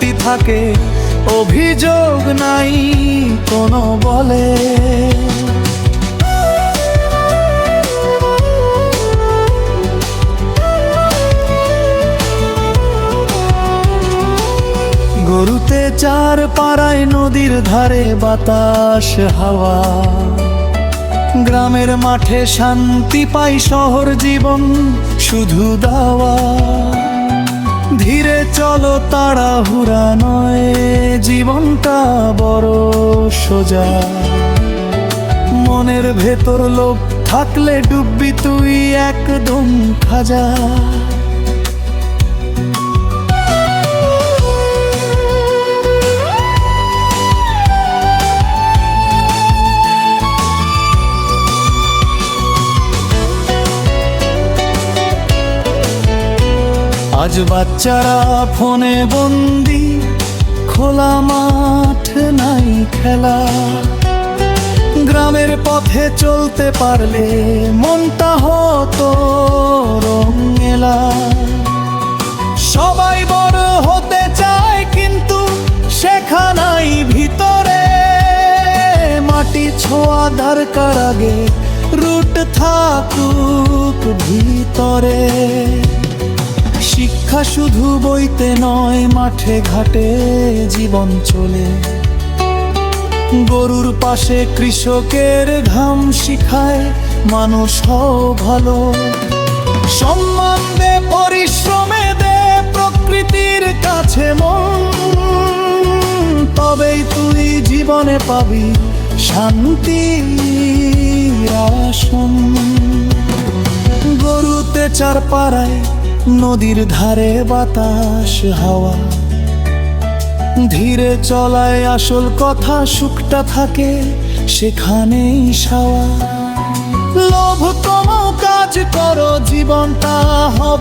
থাকে, অভিযোগ নাই কোনো বলে। গরুতে চার পাড়ায় নদীর ধারে বাতাস, হাওয়া। গ্রামের মাঠে শান্তি পাই, শহর জীবন শুধু দাওয়া। চলো তাড়াহুড়া নয় জীবনটা বড় সোজা। মনের ভেতর লোভ থাকলে ডুববি তুই একদম খাজা। আজ বাচ্চারা ফোনে বন্দি, খোলা মাঠ নাই খেলা। গ্রামের পথে চলতে পারলে মনটা হতো রঙেলা। সবাই বড় হতে চায়, কিন্তু সেখানাই ভিতরে। মাটি ছোঁয়া দরকার আগে, রুট থাকুক ভিতরে। শুধু বইতে নয়, মাঠে ঘাটে জীবন চলে। গরুর পাশে কৃষকের ঘাম শিখায়, মানুষ হও ভালো। সম্মান দে, পরিশ্রমে দে, প্রকৃতির কাছে মন। তবেই তুই জীবনে পাবি শান্তি আসন। গরুতে চার পাড়ায় নদীর ধারে বাতাস, হাওয়া। ধীরে চলায় আসল কথা, সুখটা থাকে সেখানেই সাওয়া। লোভ কম কাজ করো জীবনটা রঙিন